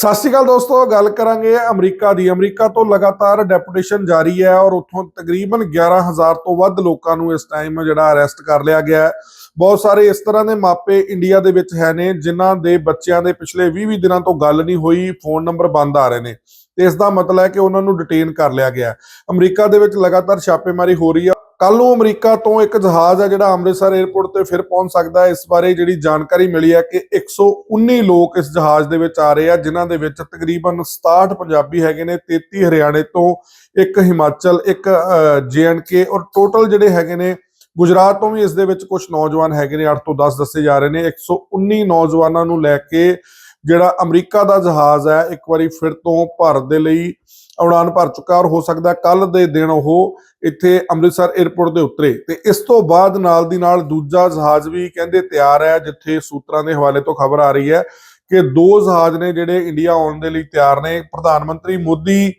ਸਤਿ ਸ਼੍ਰੀ ਅਕਾਲ ਦੋਸਤੋ, ਗੱਲ ਕਰਾਂਗੇ ਅਮਰੀਕਾ ਦੀ। ਅਮਰੀਕਾ ਤੋਂ ਲਗਾਤਾਰ ਡੈਪੂਟੇਸ਼ਨ ਜਾਰੀ ਹੈ ਔਰ ਉੱਥੋਂ ਤਕਰੀਬਨ 11000 ਤੋਂ ਵੱਧ ਲੋਕਾਂ ਨੂੰ ਇਸ ਟਾਈਮ ਜਿਹੜਾ ਅਰੈਸਟ ਕਰ ਲਿਆ ਗਿਆ ਹੈ। ਬਹੁਤ ਸਾਰੇ ਇਸ ਤਰ੍ਹਾਂ ਦੇ ਮਾਪੇ ਇੰਡੀਆ ਦੇ ਵਿੱਚ ਹੈ ਨੇ, ਜਿਨ੍ਹਾਂ ਦੇ ਬੱਚਿਆਂ ਦੇ ਪਿਛਲੇ 20-20 ਦਿਨਾਂ ਤੋਂ ਗੱਲ ਨਹੀਂ ਹੋਈ ਫੋਨ ਨੰਬਰ ਬੰਦ ਆ ਰਹੇ ਨੇ। ਤੇ ਇਸ ਦਾ ਮਤਲਬ ਹੈ ਕਿ ਉਹਨਾਂ ਨੂੰ ਡਿਟੇਨ ਕਰ ਲਿਆ ਗਿਆ ਅਮਰੀਕਾ ਦੇ ਵਿੱਚ ਲਗਾਤਾਰ ਛਾਪੇਮਾਰੀ ਹੋ ਰਹੀ ਹੈ। ਕੱਲ ਨੂੰ ਅਮਰੀਕਾ ਤੋਂ ਇੱਕ ਜਹਾਜ਼ ਆ ਜਿਹੜਾ ਅੰਮ੍ਰਿਤਸਰ 에ਅਰਪੋਰਟ ਤੇ ਫਿਰ ਪਹੁੰਚ ਸਕਦਾ ਹੈ। ਇਸ ਬਾਰੇ ਜਿਹੜੀ ਜਾਣਕਾਰੀ ਮਿਲੀ ਹੈ ਕਿ 119 ਲੋਕ ਇਸ ਜਹਾਜ਼ ਦੇ ਵਿੱਚ ਆ ਰਹੇ ਆ, ਜਿਨ੍ਹਾਂ ਦੇ ਵਿੱਚ ਤਕਰੀਬਨ 67 ਪੰਜਾਬੀ ਹੈਗੇ ਨੇ 33 ਹਰਿਆਣੇ ਤੋਂ ਇੱਕ ਹਿਮਾਚਲ, ਇੱਕ ਜੇਐਂਡਕੇ ਔਰ ਟੋਟਲ ਜਿਹੜੇ ਹੈਗੇ ਨੇ, ਗੁਜਰਾਤ ਤੋਂ ਵੀ ਇਸ ਦੇ ਵਿੱਚ ਕੁਝ ਨੌਜਵਾਨ ਹੈਗੇ ਨੇ 8 ਤੋਂ 10 ਦੱਸੇ ਜਾ ਰਹੇ ਨੇ। 119 ਨੌਜਵਾਨਾਂ ਨੂੰ ਲੈ ਕੇ ਜਿਹੜਾ ਅਮਰੀਕਾ ਦਾ ਜਹਾਜ਼ ਹੈ, ਇੱਕ ਵਾਰੀ ਫਿਰ ਤੋਂ ਭਾਰਤ ਦੇ ਲਈ ਉਡਾਨ ਭਰ ਚੁੱਕਾ ਔਰ ਹੋ ਸਕਦਾ ਕੱਲ ਦੇ ਦਿਨ ਉਹ ਇੱਥੇ ਅੰਮ੍ਰਿਤਸਰ 에ਅਰਪੋਰਟ ਦੇ ਉਤਰੇ। ਤੇ ਇਸ ਤੋਂ ਬਾਅਦ ਨਾਲ ਦੀ ਨਾਲ ਦੂਜਾ ਜਹਾਜ਼ ਵੀ ਕਹਿੰਦੇ ਤਿਆਰ ਹੈ, ਜਿੱਥੇ ਸੂਤਰਾਂ ਦੇ ਹਵਾਲੇ ਤੋਂ ਖਬਰ ਆ ਰਹੀ ਹੈ ਕਿ ਦੋ ਜਹਾਜ਼ ਨੇ ਜਿਹੜੇ ਇੰਡੀਆ ਆਉਣ ਦੇ ਲਈ ਤਿਆਰ ਨੇ। ਪ੍ਰਧਾਨ ਮੰਤਰੀ ਮੋਦੀ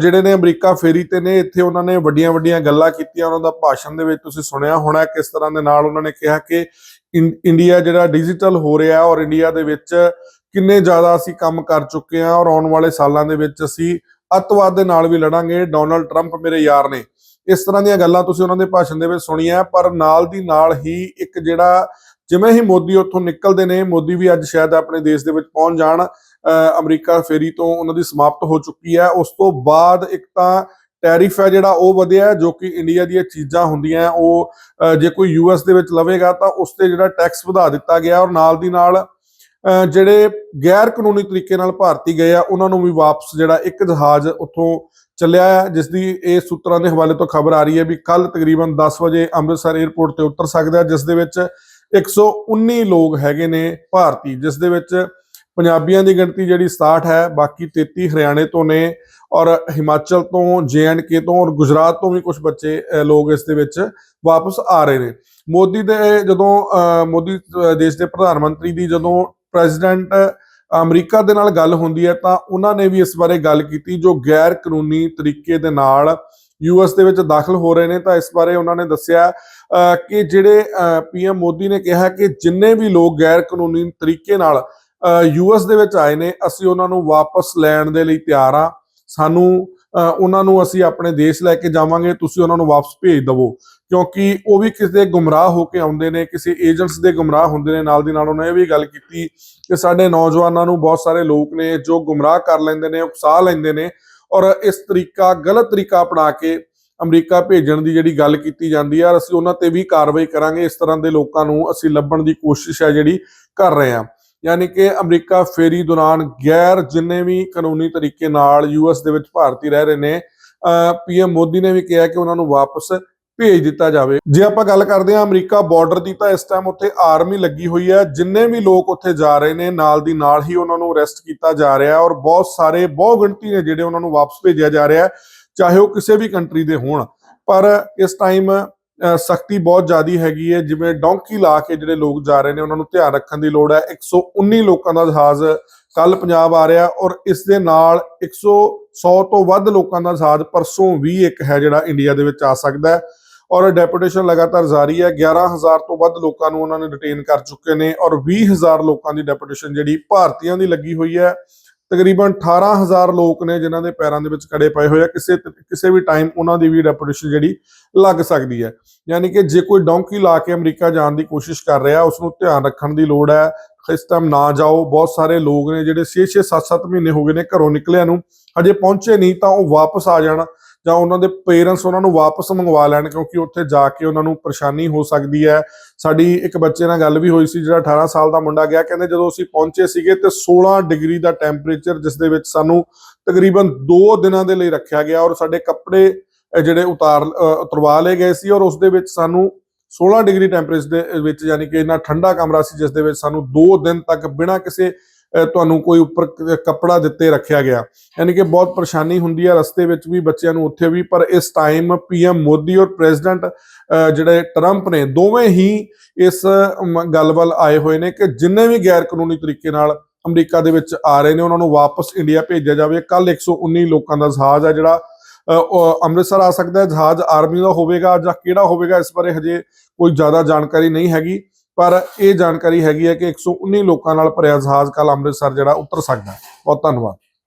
ਜਿਹੜੇ ਨੇ ਅਮਰੀਕਾ ਫੇਰੀ ਤੇ ਨੇ, ਇੱਥੇ ਉਹਨਾਂ ਨੇ ਵੱਡੀਆਂ ਵੱਡੀਆਂ ਗੱਲਾਂ ਕੀਤੀਆਂ। ਉਹਨਾਂ ਦਾ ਭਾਸ਼ਣ ਦੇ ਵਿੱਚ ਤੁਸੀਂ ਸੁਣਿਆ ਹੋਣਾ ਕਿਸ ਤਰ੍ਹਾਂ ਦੇ ਨਾਲ ਉਹਨਾਂ ਨੇ ਕਿਹਾ ਕਿ ਇੰ- ਇੰਡੀਆ ਜਿਹੜਾ ਡਿਜੀਟਲ ਹੋ ਰਿਹਾ ਔਰ ਇੰਡੀਆ ਦੇ ਵਿੱਚ ਕਿੰਨੇ ਜ਼ਿਆਦਾ ਅਸੀਂ ਕੰਮ ਕਰ ਚੁੱਕੇ ਹਾਂ ਔਰ ਆਉਣ ਵਾਲੇ ਸਾਲਾਂ ਦੇ ਵਿੱਚ ਅਸੀਂ ਅੱਤਵਾਦ ਦੇ ਨਾਲ ਵੀ ਲੜਾਂਗੇ। ਡੋਨਲਡ ਟਰੰਪ ਮੇਰੇ ਯਾਰ ਨੇ। ਇਸ ਤਰ੍ਹਾਂ ਦੀਆਂ ਗੱਲਾਂ ਤੁਸੀਂ ਉਹਨਾਂ ਦੇ ਭਾਸ਼ਣ ਦੇ ਵਿੱਚ ਸੁਣੀਆਂ, ਪਰ ਨਾਲ ਦੀ ਨਾਲ ਹੀ ਇੱਕ ਜਿਹੜਾ ਜਿਵੇਂ ਹੀ ਮੋਦੀ ਉੱਥੋਂ ਨਿਕਲਦੇ ਨੇ, ਮੋਦੀ ਵੀ ਅੱਜ ਸ਼ਾਇਦ ਆਪਣੇ ਦੇਸ਼ ਦੇ ਵਿੱਚ ਪਹੁੰਚ ਜਾਣ ਅਮਰੀਕਾ ਫੇਰੀ ਤੋਂ ਉਹਨਾਂ ਦੀ ਸਮਾਪਤ ਹੋ ਚੁੱਕੀ ਹੈ। ਉਸ ਤੋਂ ਬਾਅਦ ਇੱਕ ਤਾਂ ਟੈਰਿਫ ਹੈ ਜਿਹੜਾ ਉਹ ਵਧਿਆ ਜੋ ਕਿ ਇੰਡੀਆ ਦੀਆਂ ਚੀਜ਼ਾਂ ਹੁੰਦੀਆਂ, ਉਹ ਜੇ ਕੋਈ ਯੂਐਸ ਦੇ ਵਿੱਚ ਲਵੇਗਾ ਤਾਂ ਉਸ ਤੇ ਜਿਹੜਾ ਟੈਕਸ ਵਧਾ ਦਿੱਤਾ ਗਿਆ ਔਰ ਨਾਲ ਦੀ ਨਾਲ ਜਿਹੜੇ ਗੈਰ ਕਾਨੂੰਨੀ ਤਰੀਕੇ ਨਾਲ ਭਾਰਤੀ ਗਏ ਆ, ਉਹਨਾਂ ਨੂੰ ਵੀ ਵਾਪਸ ਜਿਹੜਾ ਇੱਕ ਜਹਾਜ਼ ਉੱਥੋਂ ਚੱਲਿਆ ਹੈ ਜਿਸ ਦੀ ਇਹ ਸੂਤਰਾਂ ਦੇ ਹਵਾਲੇ ਤੋਂ ਖਬਰ ਆ ਰਹੀ ਹੈ ਵੀ ਕੱਲ ਤਕਰੀਬਨ 10 ਵਜੇ ਅੰਮ੍ਰਿਤਸਰ 에ਅਰਪੋਰਟ ਤੇ ਉਤਰ ਸਕਦਾ ਜਿਸ ਦੇ ਵਿੱਚ 119 ਲੋਕ ਹੈਗੇ ਨੇ ਭਾਰਤੀ ਜਿਸ ਦੇ ਵਿੱਚ ਪੰਜਾਬੀਆਂ ਦੀ ਗਿਣਤੀ ਜਿਹੜੀ 67 ਹੈ, ਬਾਕੀ 33 ਹਰਿਆਣੇ ਤੋਂ ਨੇ ਔਰ ਹਿਮਾਚਲ ਤੋਂ ਕੇ ਤੋਂ ਔਰ ਗੁਜਰਾਤ ਤੋਂ ਵੀ ਕੁਝ ਬੱਚੇ ਲੋਕ ਇਸ ਦੇ ਵਿੱਚ ਵਾਪਸ ਆ ਰਹੇ ਨੇ। ਮੋਦੀ ਦੇ ਜਦੋਂ ਮੋਦੀ ਦੇਸ਼ ਦੇ ਪ੍ਰਧਾਨ ਮੰਤਰੀ ਦੀ ਜਦੋਂ ਪ੍ਰੈਜ਼ੀਡੈਂਟ ਅਮਰੀਕਾ ਦੇ ਨਾਲ ਗੱਲ ਹੁੰਦੀ ਹੈ ਤਾਂ ਉਹਨਾਂ ਨੇ ਵੀ ਇਸ ਬਾਰੇ ਗੱਲ ਕੀਤੀ ਜੋ ਗੈਰ ਕਾਨੂੰਨੀ ਤਰੀਕੇ ਦੇ ਨਾਲ ਯੂਐਸ ਦੇ ਵਿੱਚ ਦਾਖਲ ਹੋ ਰਹੇ ਨੇ। ਤਾਂ ਇਸ ਬਾਰੇ ਉਹਨਾਂ ਨੇ ਦੱਸਿਆ ਅਹ, ਕਿ ਜਿਹੜੇ ਪੀਐਮ ਮੋਦੀ ਨੇ ਕਿਹਾ ਕਿ ਜਿੰਨੇ ਵੀ ਲੋਕ ਗੈਰ ਕਾਨੂੰਨੀ ਤਰੀਕੇ ਨਾਲ ਯੂਐਸ ਦੇ ਵਿੱਚ ਆਏ ਨੇ ਅਸੀਂ ਉਹਨਾਂ ਨੂੰ ਵਾਪਸ ਲੈਣ ਦੇ ਲਈ ਤਿਆਰ ਆ ਸਾਨੂੰ ਅਹ, ਉਹਨਾਂ ਨੂੰ ਅਸੀਂ ਆਪਣੇ ਦੇਸ਼ ਲੈ ਕੇ ਜਾਵਾਂਗੇ ਤੁਸੀਂ ਉਹਨਾਂ ਨੂੰ ਵਾਪਸ ਭੇਜ ਦਵੋ। ਕਿਉਂਕਿ ਉਹ ਵੀ ਕਿਸੇ ਗੁੰਮਰਾਹ ਹੋ ਕੇ ਆਉਂਦੇ ਨੇ, ਕਿਸੇ ਏਜੰਟਸ ਦੇ ਗੁੰਮਰਾਹ ਹੁੰਦੇ ਨੇ। ਨਾਲ ਦੀ ਨਾਲ ਉਹਨਾਂ ਇਹ ਵੀ ਗੱਲ ਕੀਤੀ ਕਿ ਸਾਡੇ ਨੌਜਵਾਨਾਂ ਨੂੰ ਬਹੁਤ ਸਾਰੇ ਲੋਕ ਨੇ ਜੋ ਗੁੰਮਰਾਹ ਕਰ ਲੈਂਦੇ ਨੇ ਉਕਸਾ ਲੈਂਦੇ ਨੇ ਔਰ ਇਸ ਤਰੀਕਾ, ਗਲਤ ਤਰੀਕਾ ਅਪਣਾ ਕੇ ਅਮਰੀਕਾ ਭੇਜਣ ਦੀ ਜਿਹੜੀ ਗੱਲ ਕੀਤੀ ਜਾਂਦੀ ਹੈ ਔਰ ਅਸੀਂ ਉਹਨਾਂ ਤੇ ਵੀ ਕਾਰਵਾਈ ਕਰਾਂਗੇ। ਇਸ ਤਰ੍ਹਾਂ ਦੇ ਲੋਕਾਂ ਨੂੰ ਅਸੀਂ ਲੱਭਣ ਦੀ ਕੋਸ਼ਿਸ਼ ਹੈ ਜਿਹੜੀ ਕਰ ਰਹੇ ਹਾਂ ਯਾਨੀ ਕਿ ਅਮਰੀਕਾ ਫੇਰੀ ਦੌਰਾਨ ਗੈਰ ਜਿੰਨੇ ਵੀ ਕਾਨੂੰਨੀ ਤਰੀਕੇ ਨਾਲ ਯੂਐਸ ਦੇ ਵਿੱਚ ਭਾਰਤੀ ਰਹਿ ਰਹੇ ਨੇ ਪੀਐਮ ਮੋਦੀ ਨੇ ਵੀ ਕਿਹਾ ਕਿ ਉਹਨਾਂ ਨੂੰ ਵਾਪਸ ਭੇਜ ਦਿੱਤਾ ਜਾਵੇ। ਜੇ ਆਪਾਂ ਗੱਲ ਕਰਦੇ ਹਾਂ ਅਮਰੀਕਾ ਬਾਰਡਰ ਦੀ, ਤਾਂ ਇਸ ਟਾਈਮ ਉੱਥੇ ਆਰਮੀ ਲੱਗੀ ਹੋਈ ਹੈ। ਜਿੰਨੇ ਵੀ ਲੋਕ ਉੱਥੇ ਜਾ ਰਹੇ ਨੇ, ਨਾਲ ਦੀ ਨਾਲ ਹੀ ਉਹਨਾਂ ਨੂੰ ਅਰੈਸਟ ਕੀਤਾ ਜਾ ਰਿਹਾ ਔਰ ਬਹੁਤ ਸਾਰੇ ਬਹੁ ਗਿਣਤੀ ਨੇ ਜਿਹੜੇ ਉਹਨਾਂ ਨੂੰ ਵਾਪਸ ਭੇਜਿਆ ਜਾ ਰਿਹਾ ਚਾਹੇ ਉਹ ਕਿਸੇ ਵੀ ਕੰਟਰੀ ਦੇ ਹੋਣ। ਪਰ ਇਸ ਟਾਈਮ ਸਖਤੀ ਬਹੁਤ ਜ਼ਿਆਦੀ ਹੈਗੀ ਹੈ। ਜਿਵੇਂ ਡੌਂਕੀ ਲਾ ਕੇ ਜਿਹੜੇ ਲੋਕ ਜਾ ਰਹੇ ਨੇ, ਉਹਨਾਂ ਨੂੰ ਧਿਆਨ ਰੱਖਣ ਦੀ ਲੋੜ ਹੈ। 119 ਲੋਕਾਂ ਦਾ ਜਹਾਜ਼ ਕੱਲ ਪੰਜਾਬ ਆ ਰਿਹਾ ਔਰ ਇਸ ਦੇ ਨਾਲ 100 100 ਤੋਂ ਵੱਧ ਲੋਕਾਂ ਦਾ ਜਹਾਜ਼ ਪਰਸੋਂ ਵੀ ਇੱਕ ਹੈ ਜਿਹੜਾ ਇੰਡੀਆ ਦੇ ਵਿੱਚ ਆ ਸਕਦਾ ਹੈ। ਔਰ ਡੈਪੂਟੇਸ਼ਨ ਲਗਾਤਾਰ ਜਾਰੀ ਹੈ। 11000 ਤੋਂ ਵੱਧ ਲੋਕਾਂ ਨੂੰ ਉਹਨਾਂ ਨੇ ਡਿਟੇਨ ਕਰ ਚੁੱਕੇ ਨੇ ਔਰ 20000 ਲੋਕਾਂ ਦੀ ਡੈਪੂਟੇਸ਼ਨ ਜਿਹੜੀ ਭਾਰਤੀਆਂ ਦੀ ਲੱਗੀ ਹੋਈ ਹੈ। ਤਕਰੀਬਨ 18000 ਲੋਕ ਨੇ ਜਿਨ੍ਹਾਂ ਦੇ ਪੈਰਾਂ ਦੇ ਵਿੱਚ ਕੜੇ ਪਏ ਹੋਏ ਆ। ਕਿਸੇ ਕਿਸੇ ਵੀ ਟਾਈਮ ਉਹਨਾਂ ਦੀ ਵੀ ਡੈਪੂਟੇਸ਼ਨ ਜਿਹੜੀ ਲੱਗ ਸਕਦੀ ਹੈ। ਯਾਨੀ ਕਿ ਜੇ ਕੋਈ ਡੌਂਕੀ ਲਾ ਕੇ ਅਮਰੀਕਾ ਜਾਣ ਦੀ ਕੋਸ਼ਿਸ਼ ਕਰ ਰਿਹਾ, ਉਸ ਨੂੰ ਧਿਆਨ ਰੱਖਣ ਦੀ ਲੋੜ ਹੈ। ਇਸ ਟਾਈਮ ਨਾ ਜਾਓ। ਬਹੁਤ ਸਾਰੇ ਲੋਕ ਨੇ ਜਿਹੜੇ 6-6 7-7 ਮਹੀਨੇ ਹੋ ਗਏ ਨੇ ਘਰੋਂ ਨਿਕਲਿਆਂ ਨੂੰ। ਹਜੇ ਪਹੁੰਚੇ ਨਹੀਂ ਤਾਂ ਉਹ ਵਾਪਸ ਆ ਜਾਣ। ਜਾਂ ਉਹਨਾਂ ਦੇ ਪੇਰੈਂਟਸ ਉਹਨਾਂ ਨੂੰ ਵਾਪਸ ਮੰਗਵਾ ਲੈਣ, ਕਿਉਂਕਿ ਉੱਥੇ ਜਾ ਕੇ ਉਹਨਾਂ ਨੂੰ ਪਰੇਸ਼ਾਨੀ ਹੋ ਸਕਦੀ ਹੈ। ਸਾਡੀ ਇੱਕ ਬੱਚੇ ਨਾਲ ਗੱਲ ਵੀ ਹੋਈ ਸੀ, ਜਿਹੜਾ 18 ਸਾਲ ਦਾ ਮੁੰਡਾ ਗਿਆ, ਕਹਿੰਦੇ ਜਦੋਂ ਅਸੀਂ ਪਹੁੰਚੇ ਸੀਗੇ ਤੇ 16 ਡਿਗਰੀ ਦਾ ਟੈਂਪਰੇਚਰ ਜਿਸ ਦੇ ਵਿੱਚ ਸਾਨੂੰ ਤਕਰੀਬਨ 2 ਦਿਨਾਂ ਦੇ ਲਈ ਰੱਖਿਆ ਗਿਆ ਔਰ ਸਾਡੇ ਕੱਪੜੇ ਜਿਹੜੇ ਉਤਾਰ ਉਤਰਵਾ ਲਏ ਗਏ ਸੀ ਔਰ ਉਸ ਦੇ ਵਿੱਚ ਸਾਨੂੰ 16 ਡਿਗਰੀ ਟੈਂਪਰੇਚਰ ਦੇ ਵਿੱਚ ਯਾਨੀ ਕਿ ਇੰਨਾ ਠੰਡਾ ਕਮਰਾ ਸੀ ਜਿਸ ਦੇ ਵਿੱਚ ਸਾਨੂੰ 2 ਦਿਨ ਤੱਕ ਬਿਨਾਂ ਕਿਸੇ ਤੁਹਾਨੂੰ ਕੋਈ ਉੱਪਰ ਕੱਪੜਾ ਦਿੱਤੇ ਰੱਖਿਆ ਗਿਆ। ਯਾਨੀ ਕਿ ਬਹੁਤ ਪਰੇਸ਼ਾਨੀ ਹੁੰਦੀ ਹੈ ਰਸਤੇ ਵਿੱਚ ਵੀ ਬੱਚਿਆਂ ਨੂੰ ਉੱਥੇ ਵੀ, ਪਰ ਇਸ ਟਾਈਮ ਪੀਐਮ ਮੋਦੀ ਔਰ ਪ੍ਰੈਜ਼ੀਡੈਂਟ ਜਿਹੜੇ ਟਰੰਪ ਨੇ, ਦੋਵੇਂ ਹੀ ਇਸ ਗੱਲ ਵੱਲ ਆਏ ਹੋਏ ਨੇ ਕਿ ਜਿੰਨੇ ਵੀ ਗੈਰ ਕਾਨੂੰਨੀ ਤਰੀਕੇ ਨਾਲ ਅਮਰੀਕਾ ਦੇ ਵਿੱਚ ਆ ਰਹੇ ਨੇ, ਉਹਨਾਂ ਨੂੰ ਵਾਪਸ ਇੰਡੀਆ ਭੇਜਿਆ ਜਾਵੇ। ਕੱਲ 119 ਲੋਕਾਂ ਦਾ ਜਹਾਜ਼ ਹੈ ਜਿਹੜਾ ਅੰਮ੍ਰਿਤਸਰ ਆ ਸਕਦਾ ਹੈ। ਜਹਾਜ਼ ਆਰਮੀ ਦਾ ਹੋਵੇਗਾ ਜਾਂ ਕਿਹੜਾ ਹੋਵੇਗਾ, ਇਸ ਬਾਰੇ ਹਜੇ ਕੋਈ ਜ਼ਿਆਦਾ ਜਾਣਕਾਰੀ ਨਹੀਂ ਹੈਗੀ। ਪਰ ਇਹ ਜਾਣਕਾਰੀ ਹੈਗੀ ਹੈ ਕਿ 119 ਲੋਕਾਂ ਨਾਲ ਭਰਿਆ ਜਹਾਜ਼ ਕੱਲ ਅੰਮ੍ਰਿਤਸਰ, ਜਿਹੜਾ ਉਤਰ ਸਕਦਾ ਬਹੁਤ ਧੰਨਵਾਦ।